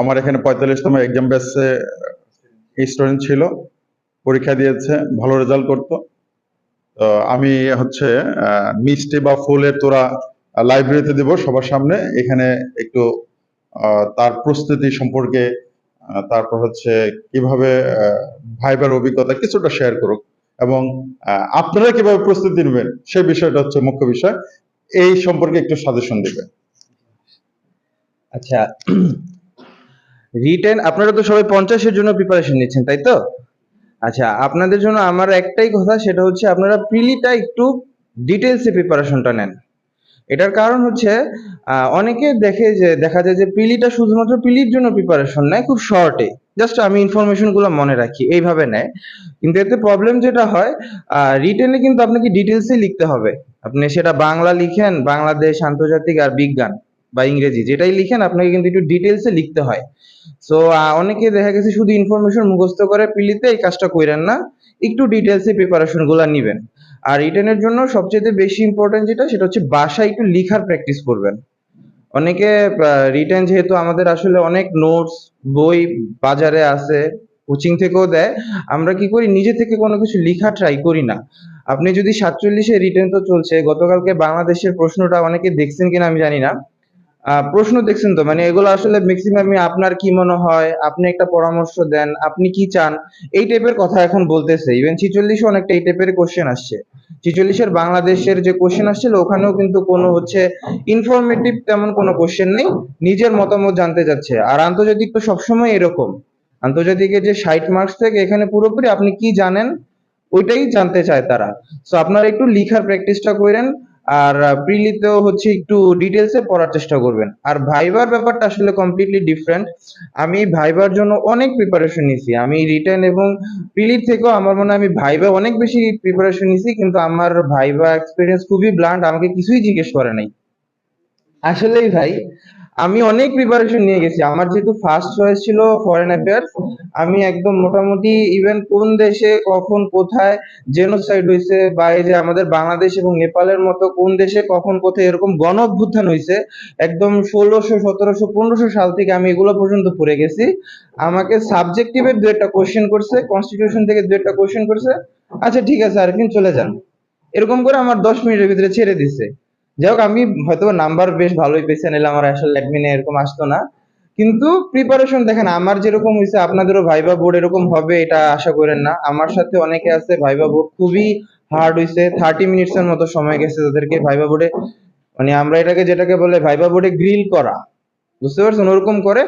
আমার এখানে পঁয়তাল্লিশতম এক্সাম ব্যাচে স্টুডেন্ট ছিল। পরীক্ষা দিয়েছে, ভালো রেজাল্ট করতো। তো আমি হচ্ছে মিষ্টি বা ফুলের তোরা লাইব্রেরিতে দেব সবার সামনে। এখানে একটু তার প্রস্তুতি সম্পর্কে তারপর হচ্ছে কীভাবে ভাইবার অভিজ্ঞতা কিছুটা শেয়ার করুক। এবং আপনারা কীভাবে প্রস্তুতি নেবেন সেই বিষয়টা হচ্ছে মুখ্য বিষয়। এই সম্পর্কে একটু সাজেশন দিবে আচ্ছা রিটেন আপনারা তো সবাই পঞ্চাশের জন্য প্রিপারেশন নিচ্ছেন, তাই তো? আচ্ছা আপনাদের জন্য আমার একটাই কথা, সেটা হচ্ছে আপনারা প্রিলিটা একটু ডিটেলসে প্রিপারেশনটা নেন। এটার কারণ হচ্ছে অনেকে দেখে যে, দেখা যায় যে পিলিটা শুধুমাত্র পিলির জন্য প্রিপারেশন নেয়, খুব শর্টে জাস্ট আমি ইনফরমেশনগুলো মনে রাখি, এইভাবে নেয়। কিন্তু এতে প্রবলেম যেটা হয় রিটেনে কিন্তু আপনাকে ডিটেলসে লিখতে হবে। আপনি সেটা বাংলা লিখেন, বাংলাদেশ, আন্তর্জাতিক আর বিজ্ঞান। বা ইংরেজি, যেটাই লিখেন আপনাকে কিন্তু একটু ডিটেলসে লিখতে হয়। সো অনেকে দেখা গেছে শুধু ইনফরমেশন মুখস্থ করে, পিলিতে এই কাজটা কইরেন না, একটু ডিটেলসে প্রিপারেশনগুলা নিবেন। আর রিটেনের জন্য সবচেয়ে বেশি ইম্পর্টেন্ট যেটা, সেটা হচ্ছে বাসায় একটু লিখার প্র্যাকটিস করবেন। অনেকে রিটেন যেহেতু আমাদের আসলে অনেক নোটস বই বাজারে আছে কোচিং থেকেও দেয়, আমরা কি করি, নিজে থেকে কোনো কিছু লেখা ট্রাই করি না। আপনি যদি সাতচল্লিশে রিটেন তো চলছে, গতকালকে বাংলাদেশের প্রশ্নটা অনেকে দেখছেন কিনা আমি জানি না। প্রশ্ন দেখছেন তো মানে এগুলো আসলে ম্যাক্সিমামই আপনার কি মনে হয়? আপনি একটা পরামর্শ দেন, আপনি কি চান? এই টাইপের কথা এখন বলতেছে। ইভেন ছিচল্লিশে অনেকটা এই টাইপের কোশ্চেন আসছে। ছিচল্লিশের বাংলাদেশের যে কোশ্চেন আসছিল, ওখানেও কিন্তু কোনো হচ্ছে ইনফরমেটিভ তেমন কোনো কোশ্চেন নেই। নিজের মতামত জানতে চাচ্ছে আর আন্তর্জাতিক তো সবসময় এরকম। আন্তর্জাতিকে যে ষাট মার্কস থেকে এখানে পুরোপুরি আপনি কি জানেন, ওইটাই জানতে চায় তারা। সো আপনারা একটু লিখার প্র্যাকটিসটা করেন। আর প্রিলিতেও হচ্ছে একটু ডিটেলসে পড়ার চেষ্টা করবেন। আর ভাইবার ব্যাপারটা আসলে কমপ্লিটলি ডিফারেন্ট আমি ভাইবার জন্য অনেক প্রিপারেশন নিছি। আমি রিটার্ন এবং প্রিলির থেকেও আমার মনে হয় আমি ভাইবা অনেক বেশি প্রিপারেশন নিছি, কিন্তু আমার ভাইবা এক্সপিরিয়েন্স খুবই ব্লান্ড আমাকে কিছুই জিজ্ঞেস করে নাই। আসলেই ভাই, আমি অনেক প্রিপারেশন নিয়ে গেছি। আমার যেহেতু ফার্স্ট চয়েস ছিল ফরেন অ্যাফেয়ার্স আমি একদম মোটামুটি ইভেন কোন দেশে, কখন, কোথায় জেনোসাইড হয়েছে বা এই যে আমাদের বাংলাদেশ এবং নেপালের মতো কোন দেশে, কখন, কোথায় এরকম গণ অভ্যুত্থান হয়েছে একদম ষোলোশো, সতেরোশো, পনেরোশো সাল থেকে আমি এগুলো পর্যন্ত পড়ে গেছি। আমাকে সাবজেক্টিভের দু একটা কোশ্চেন করছে কনস্টিটিউশন থেকে দু একটা কোশ্চেন করছে। আচ্ছা ঠিক আছে, আরেকদিন চলে যান। এরকম করে আমার দশ মিনিটের ভিতরে ছেড়ে দিছে। যাই হোক আমি হয়তো নাম্বার বেশ ভালোই পেয়েছি নিলে আমার আসলে অ্যাডমিনে এরকম আসতো না। কিন্তু প্রিপারেশন দেখেন, আমার যেরকম হয়েছে আপনাদেরও ভাইবা বোর্ড এরকম হবে, এটা আশা করেন না। আমার সাথে অনেকে আছে ভাইবা বোর্ড খুবই হার্ড হয়েছে থার্টি মিনিটস এর মতো সময় গেছে তাদেরকে ভাইবা বোর্ডে মানে আমরা এটাকে যেটাকে বলে ভাইবা বোর্ডে গ্রিল করা। বুঝতে পারছেন? ওরকম করে